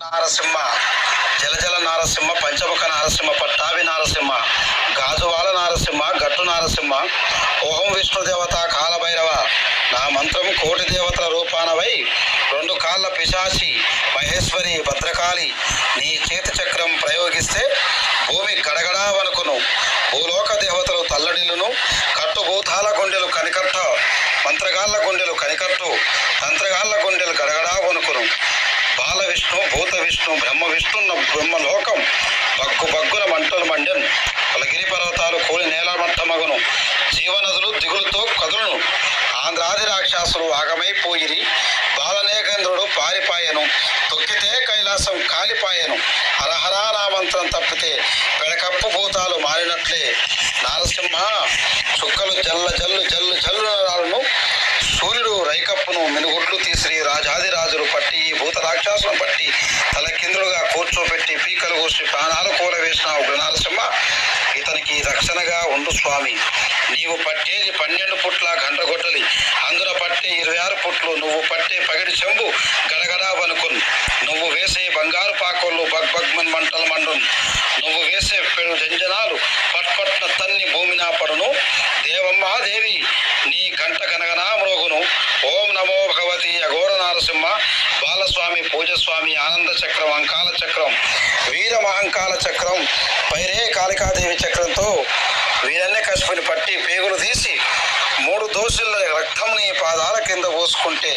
నారసింహ జలజల నారసింహ పంచముఖ నారసింహ పట్టాభి నారసింహ గాజువాల నారసింహ గట్టు నారసింహ ఓహం విష్ణు దేవత కాలభైరవ నా మంత్రం కోటి దేవతల రూపానవై రెండు కాళ్ళ పిశాచి మహేశ్వరి భద్రకాళి నీ చేతి చక్రం ప్రయోగిస్తే భూమి గడగడా వనుకును భూలోక దేవతలు తల్లడిల్లును కట్టుభూతాల గుండెలు కనికట్ట మంత్రగాళ్ళ గుండెలు కనికట్టు తంత్రగాళ్ళ గుండెలు గడగడా వణుకును బాల విష్ణు విష్ణు బ్రహ్మ విష్ణున్న బ్రహ్మలోకం బగ్గు బగ్గున మంటలు మండెను. కలగిరి పర్వతాలు కూలి నేల మట్టమగును జీవనదులు దిగులుతో కదులును. ఆంధ్రాది రాక్షసులు ఆగమైపోయిరి బాలనేగేంద్రుడు పారిపాయను. తొక్కితే కైలాసం కాలిపాయను. హరహరా నామంత్రం తప్పితే పెడకప్పు భూతాలు మారినట్లే. నారసింహ చుక్కలు జల్ల జల్లు జల్లు జల్లు కోసి ప్రాణాలు కూలవేసిన ఒక ఇతనికి రక్షణగా ఉండు స్వామి. నీవు పట్టేది పన్నెండు పుట్ల గంటగొట్టలి అందులో పట్టే ఇరవై ఆరు పుట్లు నువ్వు పట్టే పగిడి చెంబు గడగడా వనుకున్ నువ్వు వేసే బంగారు పాకోళ్ళు బగ్ బగ్మన్ మంటలు మండున్. నువ్వు వేసే పెడు జంజనాలు పట్పట్న తన్ని భూమినా పడును. దేవమ్మాదేవి నీ గంట గనగనా మ్రోగును. ఓం నమో భగవతి అఘోర నారసింహ. బాలస్వామి పూజస్వామి ఆనంద చక్రం అంకాల చక్రం వీర మహంకాల చక్రం పైరే కాళికాదేవి చక్రంతో వీరన్య కశిపుని పట్టి పేగులు తీసి మూడు దోషుల రక్తంని పాదాల కింద పోసుకుంటే